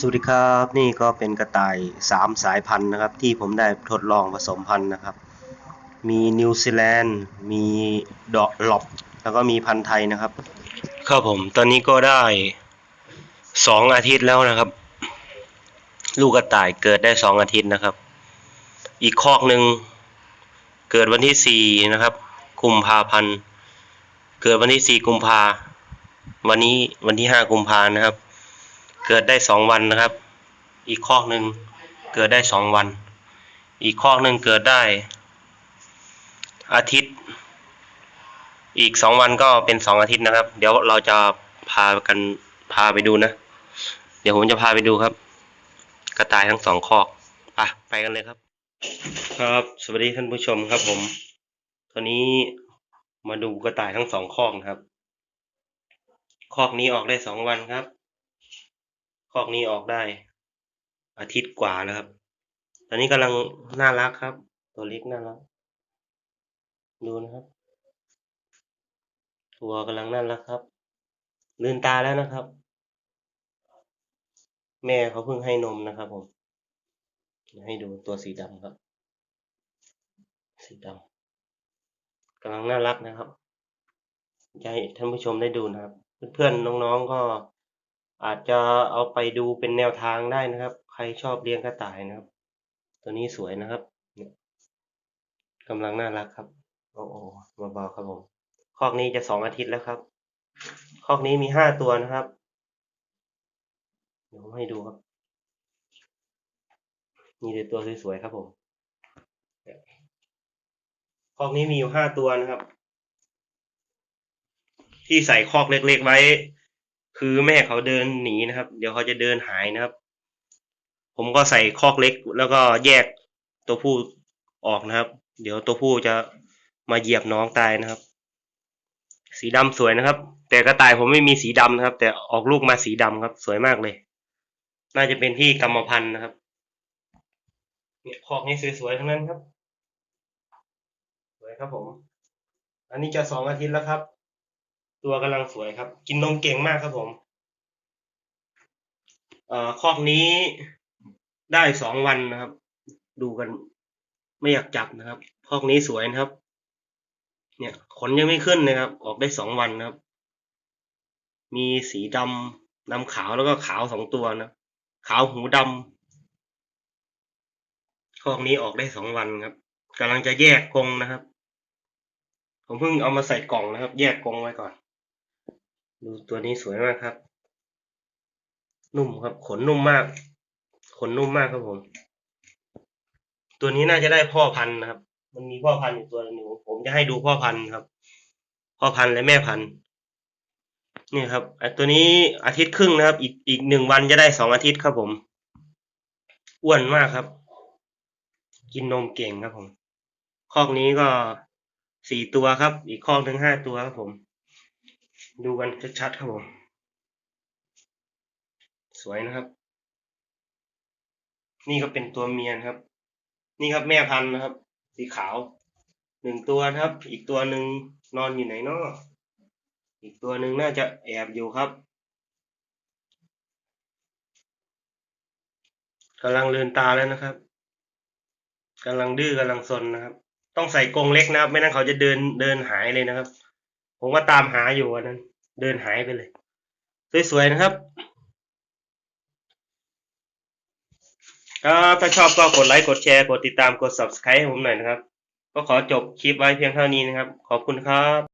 สวัสดีครับนี่ก็เป็นกระต่ายสามสายพันธุ์นะครับ ที่ผมได้ทดลองผสมพันธุ์นะครับ มีนิวซีแลนด์มีดอกหลบแล้วก็มีพันธุ์ไทยนะครับ ครับผมตอนนี้ก็ได้สองอาทิตย์แล้วนะครับ ลูกกระต่ายเกิดได้สองอาทิตย์นะครับ อีกคอกหนึ่งเกิดวันที่สี่นะครับกุมภาพันธ์เกิดวันที่สี่กุมภาวันนี้วันที่ห้ากุมภานะครับ เกิดได้สองวันนะครับ อีกคอหนึ่งเกิดได้สองวัน อีกคอหนึ่งเกิดได้ อาทิตย์ อีกสองวันก็เป็นสองอาทิตย์นะครับ เดี๋ยวเราจะพากันพาไปดูนะ เดี๋ยวผมจะพาไปดูครับ กระต่ายทั้งสองคอกไปไปกันเลยครับ ครับสวัสดีท่านผู้ชมครับผม ตอนนี้มาดูกระต่ายทั้งสองคอกนะครับ คอกนี้ออกได้สองวันครับ อกนี้ออกได้ อาทิตย์กว่าแล้วครับ ตอนนี้กำลังน่ารักครับ ตัวเล็กน่ารัก ดูนะครับ ตัวกำลังน่ารักครับ ลืมตาแล้วนะครับ แม่เขาเพิ่งให้นมนะครับผมให้ดูตัวสีดำครับ สีดำกำลังน่ารักนะครับจะให้ท่านผู้ชมได้ดูนะครับ เพื่อนๆ น้องๆ ก็ อาจจะเอาไปดูเป็นแนวทางได้นะครับ ใครชอบเลี้ยงกระต่ายนะครับ ตัวนี้สวยนะครับกำลังน่ารักครับ โอ้โหเบาๆครับผมคอกนี้จะสองอาทิตย์แล้วครับ คอกนี้มีห้าตัวนะครับ เดี๋ยวให้ดูครับ มีแต่ตัวสวยๆครับผมคอกนี้มีอยู่ห้าตัวนะครับ ที่ใส่คอกเล็กๆไว้ คือแม่เขาเดินหนีนะครับ เดี๋ยวเขาจะเดินหายนะครับ ผมก็ใส่คอกเล็กแล้วก็แยกตัวผู้ออกนะครับ เดี๋ยวตัวผู้จะมาเหยียบน้องตายนะครับ สีดำสวยนะครับ แต่กระต่ายผมไม่มีสีดำนะครับ แต่ออกลูกมาสีดำครับ สวยมากเลย น่าจะเป็นที่กรรมพันธุ์นะครับเนี่ยคอกนี้สวยๆทั้งนั้นครับ สวยครับผม อันนี้จะสองอาทิตย์แล้วครับ ตัวกำลังสวยครับ กินนมเก่งมากครับผมเอ่อคอกนี้ได้สองวันนะครับ ดูกัน ไม่อยากจับนะครับคอกนี้สวยนะครับ เนี่ยขนยังไม่ขึ้นนะครับ ออกได้สองวันนะครับ มีสีดำดำขาวแล้วก็ขาวสองตัวนะขาวหูดำคอกนี้ออกได้สองวันครับกำลังจะแยกกรงนะครับ ผมเพิ่งเอามาใส่กล่องนะครับ แยกกรงไว้ก่อน ดูตัวนี้สวยมากครับ นุ่มครับ ขนนุ่มมาก ขนนุ่มมากครับผม ตัวนี้น่าจะได้พ่อพันธุ์นะครับ มันมีพ่อพันธุ์อยู่ตัวหนึงผมจะให้ดูพ่อพันธุ์ครับ พ่อพันธุ์และแม่พันธุ์นี่ครับไอตัวนี้อาทิตย์ครึ่งนะครับ อีกอีกหนึ่งวันจะได้สองอาทิตย์ครับผม อ้วนมากครับ กินนมเก่งครับผม คอกนี้ก็สี่ตัวครับ อีกคอกหนึ่งห้าตัวครับผม ดูกันชัดๆครับผม สวยนะครับ นี่ก็เป็นตัวเมียนครับ นี่ครับแม่พันธุ์นะครับ สีขาวหนึ่งตัวครับ อีกตัวหนึ่งนอนอยู่ไหนนาะอีกตัวหนึ่งน่าจะแอบอยู่ครับกำลังเลือนตาแล้วนะครับกำลังดื้อกำลังซนนะครับ ต้องใส่กรงเล็กนะครับ ไม่นั้นเขาจะเดินเดินหายเลยนะครับ ผมก็ตามหาอยู่วันนั้น เดินหายไปเลย สวยๆนะครับครับถ้าชอบก็กดไลค์กดแชร์กดติดตามกด subscribe ให้ผมหน่อยนะครับ ก็ขอจบคลิปไว้เพียงเท่านี้นะครับ ขอบคุณครับ